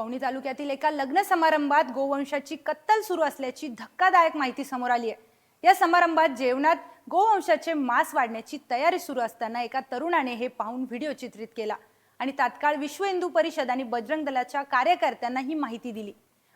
पवनी तालुक्यातील एका लग्न समारंभात गोवंशाची कत्तल सुरू असल्याची धक्कादायक माहिती समोर आली आहे. या समारंभात जेवणात गोवंशाचे मांस वाढण्याची तयारी सुरू असताना एका तरुणाने हे पाहून व्हिडिओ चित्रित केला आणि तात्काळ विश्व हिंदू परिषद आणि बजरंग दलाच्या कार्यकर्त्यांना ही माहिती दिली.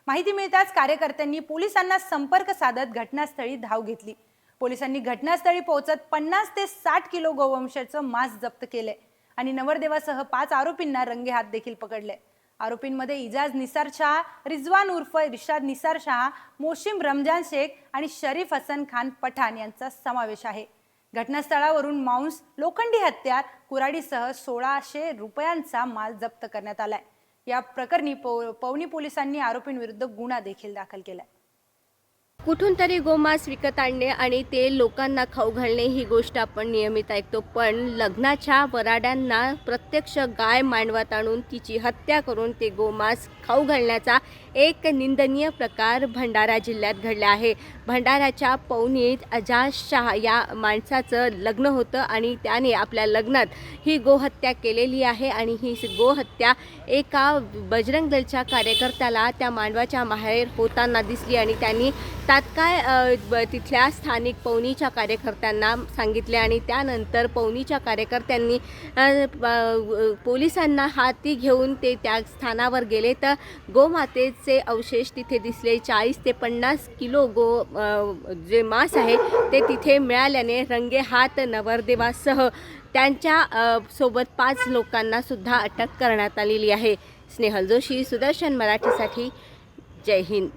माहिती मिळताच कार्यकर्त्यांनी पोलिसांना संपर्क साधत घटनास्थळी धाव घेतली. पोलिसांनी घटनास्थळी पोहोचत पन्नास ते साठ किलो गोवंशाचं मांस जप्त केले आणि नवरदेवासह पाच आरोपींना रंगे हात देखील पकडले आरोपींमध्ये इजाज निसार शहा रिजवान उर्फ इर्शाद निसार शहा मोशिम रमजान शेख आणि शरीफ हसन खान पठाण यांचा समावेश आहे. घटनास्थळावरून मांस लोखंडी हत्यार कुराडीसह सोळाशे रुपयांचा माल जप्त करण्यात आलाय. या प्रकरणी पवनी पोलिसांनी आरोपींविरुद्ध गुन्हा देखील दाखल केलाय. कुठून तरी गोमांस विकत आणणे आणि ते लोकांना खाऊ घालणे ही गोष्ट आपण नियमित ऐकतो. पण लग्नाच्या वराड्यांना प्रत्यक्ष गाय मांडवात आणून तिची हत्या करून ते गोमांस खाऊ घालण्याचा एक निंदनीय प्रकार भंडारा जिल्ह्यात घडला आहे. भंडाऱ्याच्या पवनीत अजाज शाह या माणसाचं लग्न होतं आणि त्याने आपल्या लग्नात ही गोहत्या केलेली आहे आणि ही गोहत्या एका बजरंग दलच्या कार्यकर्त्याला त्या मांडवाच्या माहेर होताना दिसली आणि त्यांनी तात्काळ ब- तिथल्या स्थानिक पवनीच्या कार्यकर्त्यांना सांगितले आणि त्यानंतर पवनीच्या कार्यकर्त्यांनी पोलिसांना हाती घेऊन ते त्या स्थानावर गेले. तर गोमातेचे अवशेष तिथे दिसले. चाळीस ते पन्नास किलो गो जे मांस आहे ते तिथे मिळाल्याने रंगे हात नवरदेवासह त्यांच्यासोबत पाच लोकांना सुद्धा अटक करण्यात आलेली आहे. स्नेहल जोशी सुदर्शन मराठीसाठी जय हिंद.